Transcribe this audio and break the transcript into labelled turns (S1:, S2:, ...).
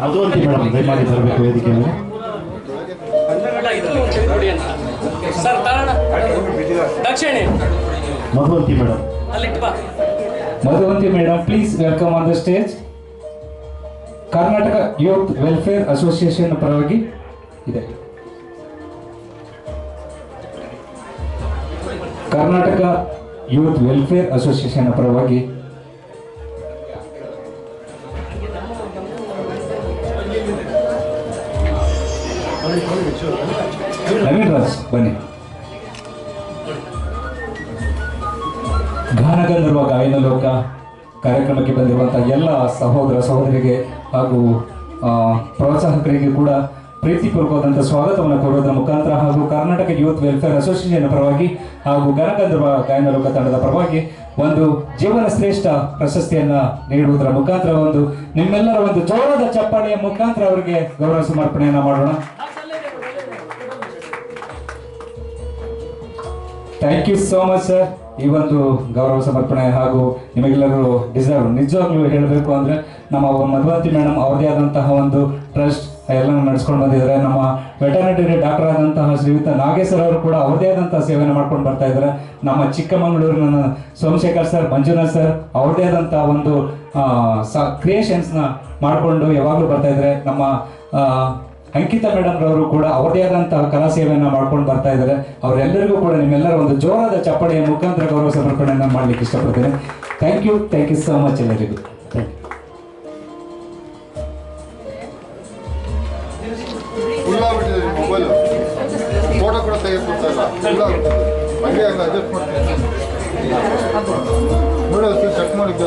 S1: Madhuvanti madam ದಯಮಾಡಿ ಬರಬೇಕು ವೇದಿಕೆ Madhuvanti madam.
S2: Madhuvanti madam please welcome on the stage Karnataka youth welfare association ಪರವಾಗಿ ಇದೆ. ಕರ್ನಾಟಕ ಯೂತ್ ವೆಲ್ಫೇರ್ ಅಸೋಸಿಯೇಷನ್ ಪರವಾಗಿ ನವೀನ್ ಬನ್ನಿ. ಗಾನಗಂಧರ್ವ ಗಾಯನ ಲೋಕ ಕಾರ್ಯಕ್ರಮಕ್ಕೆ ಬಂದಿರುವಂತಹ ಎಲ್ಲ ಸಹೋದರ ಸಹೋದರಿಗೆ ಹಾಗೂ ಪ್ರೋತ್ಸಾಹಕರಿಗೆ ಕೂಡ ಪ್ರೀತಿಪೂರ್ವಕವಾದಂಥ ಸ್ವಾಗತವನ್ನು ಕೋರೋದರ ಮುಖಾಂತರ ಹಾಗೂ ಕರ್ನಾಟಕ ಯೂತ್ ವೆಲ್ಫೇರ್ ಅಸೋಸಿಯೇಷನ್ ಪರವಾಗಿ ಹಾಗೂ ಗಾನಗಂಧರ್ವ ಗಾಯನ ಲೋಕ ತಂಡದ ಪರವಾಗಿ ಒಂದು ಜೀವನ ಶ್ರೇಷ್ಠ ಪ್ರಶಸ್ತಿಯನ್ನ ನೀಡುವುದರ ಮುಖಾಂತರ ಒಂದು ನಿಮ್ಮೆಲ್ಲರ ಒಂದು ಜೋರಾದ ಚಪ್ಪಾಳೆಯ ಮುಖಾಂತರ ಅವರಿಗೆ ಗೌರವ ಸಮರ್ಪಣೆಯನ್ನ ಮಾಡೋಣ. Thank you so much sir ಈ ಒಂದು ಗೌರವ ಸಮರ್ಪಣೆ ಹಾಗೂ ನಿಮಗೆಲ್ಲರೂ ಡಿಸರ್ವ್ ನಿಜವಾಗ್ಲೂ ಹೇಳಬೇಕು ಅಂದ್ರೆ ನಮ್ಮ ಮಧುವಂತಿ ಮೇಡಮ್ ಅವ್ರದೇ ಆದಂತಹ ಒಂದು ಟ್ರಸ್ಟ್ ಎಲ್ಲ ನಡೆಸ್ಕೊಂಡು ಬಂದಿದ್ದಾರೆ. ನಮ್ಮ ವೆಟರ್ನರಿ ಡಾಕ್ಟರ್ ಆದಂತಹ ಶ್ರೀಯುತ ನಾಗೇಶ್ವರ ಅವರು ಕೂಡ ಅವ್ರದೇ ಆದಂತಹ ಸೇವೆಯನ್ನು ಮಾಡ್ಕೊಂಡು ಬರ್ತಾ ಇದ್ದಾರೆ. ನಮ್ಮ ಚಿಕ್ಕಮಗಳೂರಿನ ಸೋಮಶೇಖರ್ ಸರ್ ಮಂಜುನಾಥ್ ಸರ್ ಅವ್ರದೇ ಆದಂತಹ ಒಂದು ಕ್ರಿಯೇಷನ್ಸ್ನ ಮಾಡಿಕೊಂಡು ಯಾವಾಗಲೂ ಬರ್ತಾ ಇದ್ದಾರೆ. ನಮ್ಮ ಅಂಕಿತಾ ಮೇಡಮ್ ರವರು ಕೂಡ ಅವರದೇ ಆದಂತಹ ಕಲಾ ಸೇವೆಯನ್ನ ಮಾಡ್ಕೊಂಡು ಬರ್ತಾ ಇದ್ದಾರೆ. ಅವರೆಲ್ಲರಿಗೂ ಕೂಡ ನಿಮ್ಮೆಲ್ಲರ ಒಂದು ಜೋರಾದ ಚಪ್ಪಡಿಯ ಮುಖಾಂತರ ಗೌರವ ಸಮರ್ಪಣೆಯನ್ನ ಮಾಡ್ಲಿಕ್ಕೆ ಇಷ್ಟಪಡ್ತೇನೆ. Thank you thank you so much ಎಲ್ಲರಿಗೂ.
S3: ಚೆಕ್ ಮಾಡಿದ್ದೆ